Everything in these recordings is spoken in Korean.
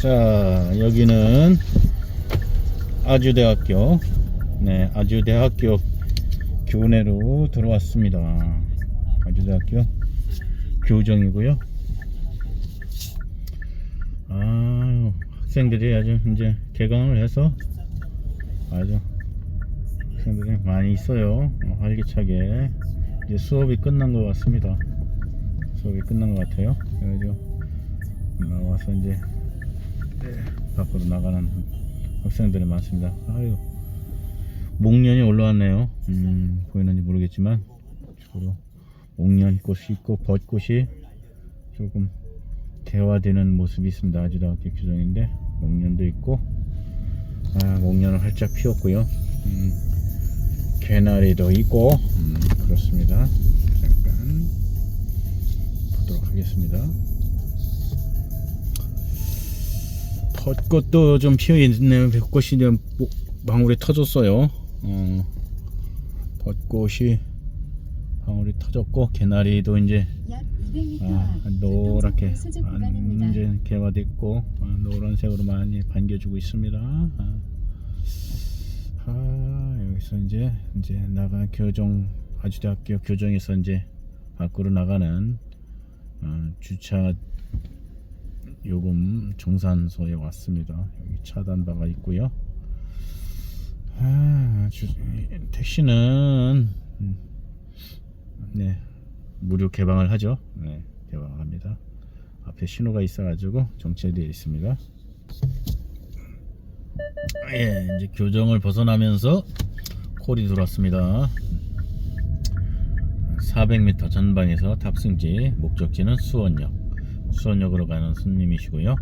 자, 여기는 아주대학교. 네, 아주대학교 교내로 들어왔습니다. 아주대학교 교정이고요. 아, 학생들이 아주 이제 개강을 해서 아주 학생들이 많이 있어요. 어, 활기차게 이제 수업이 끝난 것 같습니다. 수업이 끝난 것 같아요. 그래가지고 나와서 이제 밖으로 나가는 학생들이 많습니다. 아유, 목련이 올라왔네요. 음, 보이는지 모르겠지만 주로 목련 꽃이 있고 벚꽃이 조금 개화되는 모습이 있습니다. 아주대학교 규정인데 목련도 있고 아, 목련은 활짝 피었고요. 음, 개나리도 있고 음, 그렇습니다. 잠깐 보도록 하겠습니다. 벚꽃도 좀 피어 있네요. 벚꽃이 좀 뭐- 방울이 터졌어요. 어, 벚꽃이 방울이 터졌고 개나리도 이제 약 200m 아, 앞 노랗게 구간입니다. 완전 개화됐고 아, 노란색으로 많이 반겨주고 있습니다. 아, 아, 여기서 이제 이제 나가 교정 아주대학교 교정에서 이제 밖으로 나가는 어, 주차 요금 정산소에 왔습니다. 여기 차단바가 있고요. 아, 주, 택시는 음, 네 무료 개방을 하죠. 네, 개방합니다. 앞에 신호가 있어가지고 정체되어 있습니다. 예, 이제 교정을 벗어나면서 콜이 들어왔습니다. 400m 전방에서 탑승지, 목적지는 수원역. 수원역으로 가는 손님이시고요.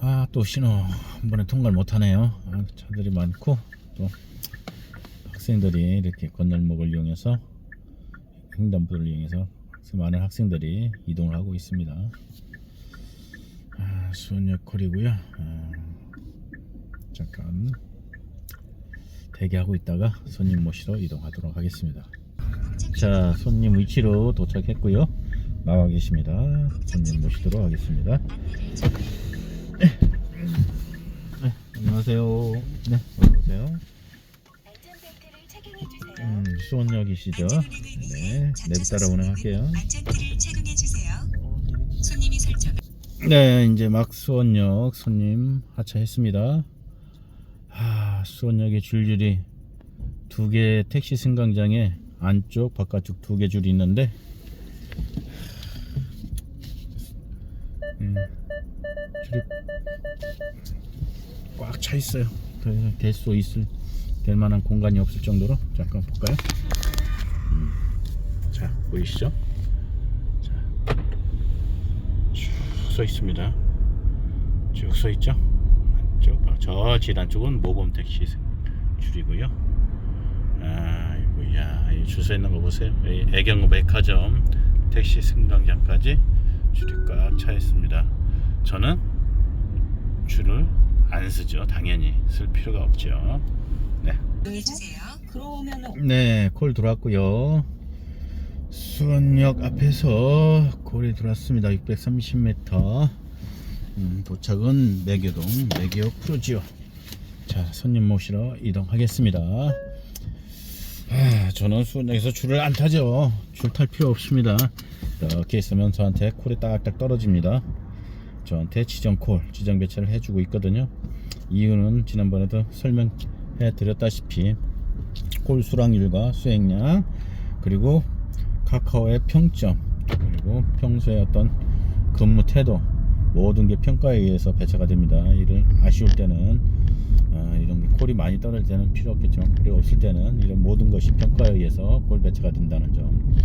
아, 또 신호 한 번에 통과를 못하네요. 아, 차들이 많고 또 학생들이 이렇게 건널목을 이용해서 횡단보도를 이용해서 많은 학생들이 이동을 하고 있습니다. 아, 수원역 콜이고요. 아, 잠깐 대기하고 있다가 손님 모시러 이동하도록 하겠습니다. 자, 손님 위치로 도착했고요. 나와 계십니다. 손님 모시도록 하겠습니다. 네, 안녕하세요. 네, 어서 오세요. 안전벨트를 착용해 주세요. 음, 수원역이시죠? 네, 내비 따라 운행할게요. 네, 이제 막 수원역 손님 하차했습니다. 아, 수원역에 줄줄이 두 개 택시 승강장에 안쪽, 바깥쪽 두 개 줄이 있는데, 음, 줄이 꽉 차 있어요. 더 이상 될 수 있을 될 만한 공간이 없을 정도로 잠깐 볼까요? 음, 자, 보이시죠? 자, 쭉서 있습니다. 쭉 서 있죠? 안쪽, 아, 저 지단 쪽은 모범 택시 줄이고요. 아이고야, 줄 서 있는 거 보세요. 이 애경 백화점 택시 승강장까지 줄이 꽉 차 있습니다. 저는 줄을 안 쓰죠. 당연히 쓸 필요가 없죠. 네. 네, 콜 들어왔고요. 수원역 앞에서 콜이 들어왔습니다. 630m. 음, 도착은 매교동 매교 프로지오. 자, 손님 모시러 이동하겠습니다. 아, 저는 수원역에서 줄을 안 타죠. 줄 탈 필요 없습니다. 이렇게 있으면 저한테 콜이 딱딱 떨어집니다. 저한테 지정 콜, 지정 배치를 해주고 있거든요. 이유는 지난번에도 설명해 드렸다시피 콜 수락률과 수행량 그리고 카카오의 평점 그리고 평소의 어떤 근무 태도 모든 게 평가에 의해서 배차가 됩니다. 이를 아쉬울 때는 어, 이런 게 콜이 많이 떨어질 때는 필요 없겠지만 콜이 없을 때는 이런 모든 것이 평가에 의해서 콜 배차가 된다는 점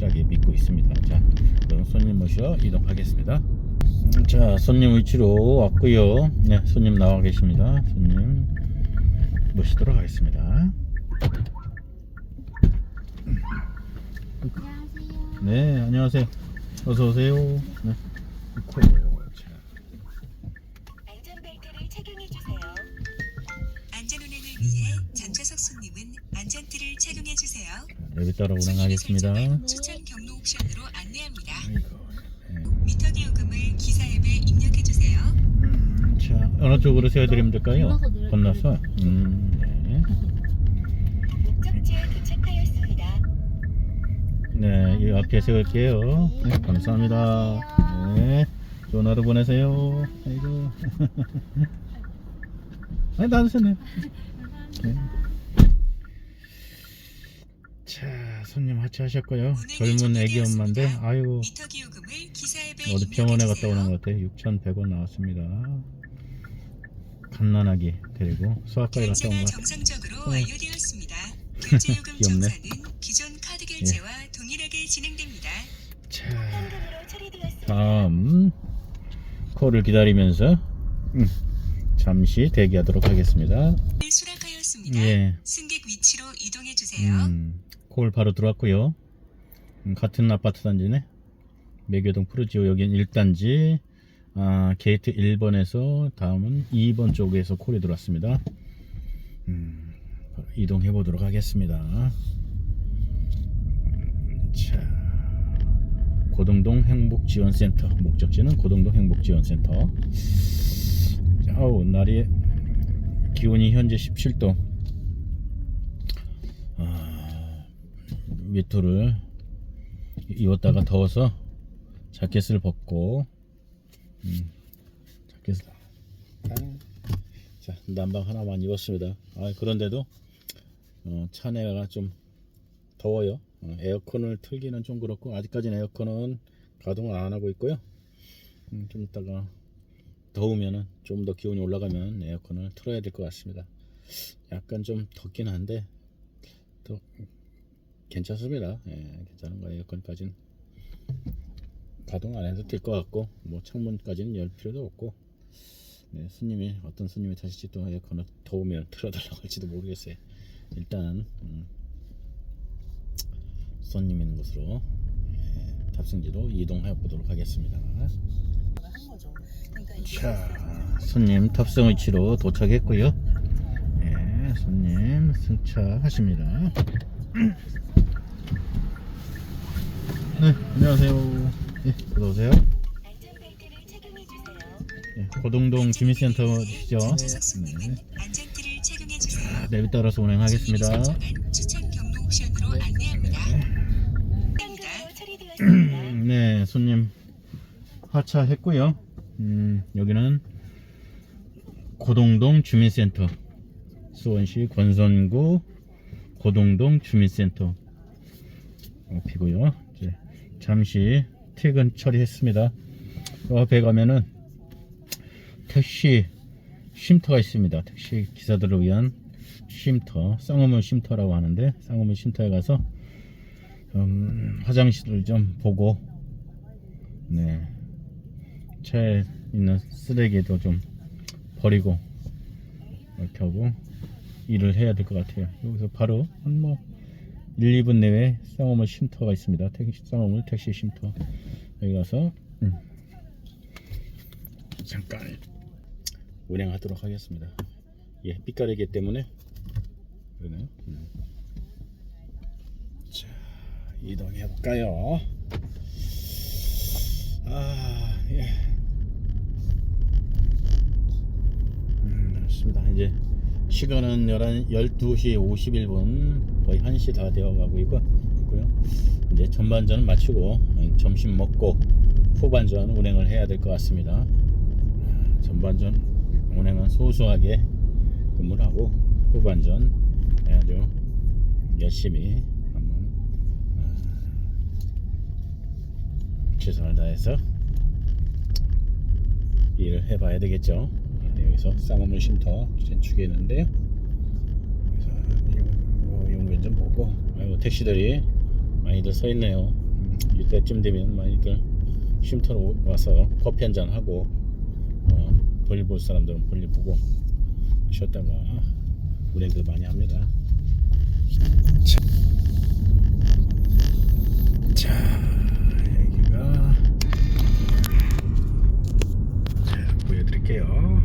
확실하게 믿고 있습니다. 자, 그럼 손님 모시러 이동하겠습니다. 음, 자, 손님 위치로 왔고요. 네, 손님 나와 계십니다. 손님 모시도록 하겠습니다. 안녕하세요. 네, 안녕하세요. 어서 오세요. 네. 안전벨트를 착용해 주세요. 안전 운행을 위해 전좌석 손님은 안전띠를 착용해 주세요. 여기 따라 운행하겠습니다. 추천 경로 옵션으로 안내합니다. 네. 미터기 요금을 기사 앱에 입력 어느 쪽으로 세워드리면 될까요? 건너서. 음, 네. 목적지에 도착하였습니다. 네, 이 앞에 세울게요. 네, 감사합니다. 네, 좋은 하루 보내세요. 아이고. 아니, 놔두셨네요. 네. 자, 손님 하차하셨고요. 젊은 애기 엄마인데, 앱에 어디 병원에 갔다. 오는 것 같아요. 6,100원 나왔습니다. 갓난아기 데리고 소아과에 갔다 온 결제가 것 같아요. 정상적으로 어. 완료되었습니다. 결제 요금 귀엽네. 정산은 기존 카드 결제와 동일하게 진행됩니다. 자. 다음 콜을 기다리면서 음, 잠시 대기하도록 하겠습니다. 네, 수락하였습니다. 예, 승객 위치로 이동해 주세요. 음, 콜 바로 들어왔고요. 음, 같은 아파트 단지네. 매교동 푸르지오 여긴 1단지 아, 게이트 1번에서 다음은 2번 쪽에서 콜이 들어왔습니다. 음, 이동해 보도록 하겠습니다. 음, 자, 고등동 행복지원센터 목적지는 고등동 행복지원센터. 자, 아우 날이 기온이 현재 17도. 아, 밑도를 입었다가 더워서 자켓을 벗고 음, 자켓을 아, 자 난방 하나만 입었습니다. 아 그런데도 어, 차내가 좀 더워요. 어, 에어컨을 틀기는 좀 그렇고 아직까지는 에어컨은 가동을 안 하고 있고요. 음, 좀 이따가 더우면은 좀 더 기온이 올라가면 에어컨을 틀어야 될 것 같습니다. 약간 좀 덥긴 한데 또 괜찮습니다. 예, 괜찮은 거예요. 에어컨까지는 가동 안 해도 될 것 같고 뭐 창문까지는 열 필요도 없고 네, 손님이 어떤 손님이 타실지 또 에어컨을 더우면 틀어달라고 할지도 모르겠어요. 일단 음, 손님 있는 곳으로 예, 탑승지로 이동해 보도록 하겠습니다. 자, 손님 탑승 위치로 도착했고요. 예, 손님 승차하십니다. 네, 안녕하세요. 예, 들어오세요. 예, 고동동 주민센터시죠? 네. 착용해 주세요. 내비 따라서 운행하겠습니다. 옵션으로 안내합니다. 현금으로 처리되었습니다. 네, 손님 하차했고요. 음, 여기는 고동동 주민센터, 수원시 권선구 고동동 주민센터 앞이고요. 이제 잠시 퇴근 처리했습니다. 요 앞에 가면은 택시 쉼터가 있습니다. 택시 기사들을 위한 쉼터, 쌍화물 쉼터라고 하는데 쌍화물 쉼터에 가서 음, 화장실을 좀 보고 네 차에 있는 쓰레기도 좀 버리고 이렇게 하고 일을 해야 될 것 같아요. 여기서 바로 한 뭐 1, 2분 내외 쌍화물 쉼터가 있습니다. 택시, 쌍화물 택시 쉼터. 여기 가서 음, 잠깐 운행하도록 하겠습니다. 예 삐까리기 때문에 그러네요. 음. 자 이동해 볼까요? 아, 예. 음, 그렇습니다. 이제 시간은 11, 12시 51분, 거의 1시 다 되어 가고 있고, 있고요. 이제 전반전은 마치고, 점심 먹고, 후반전 운행을 해야 될 것 같습니다. 아, 전반전 운행은 소소하게 근무를 하고, 후반전 아주 열심히 한번 아, 최선을 다해서 일을 해봐야 되겠죠. 아, 여기서 쌍화물 쉼터 재축에 있는데요. 여기서 용- 용변 좀 보고, 아이고 택시들이 많이들 서 있네요. 음, 이때쯤 되면 많이들 쉼터로 오- 와서 커피 한 잔 하고, 어, 볼일 볼 사람들은 볼일 보고 쉬었다가 운행들 많이 합니다. 자, 여 보여드릴게요.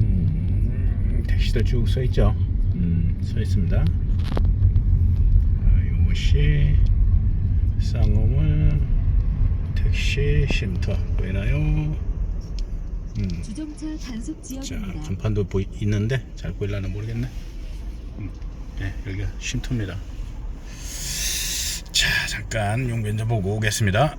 음, 택시들 쭉 서 있죠. 음, 서 있습니다. 아, 요것이 쌍화물 택시 쉼터 보이나요? 음. 주정차 단속 자, 지역입니다. 간판도 보이, 있는데 잘 보일라나 모르겠네. 음, 네, 여기가 쉼터입니다. 자, 잠깐 용변자 보고 오겠습니다.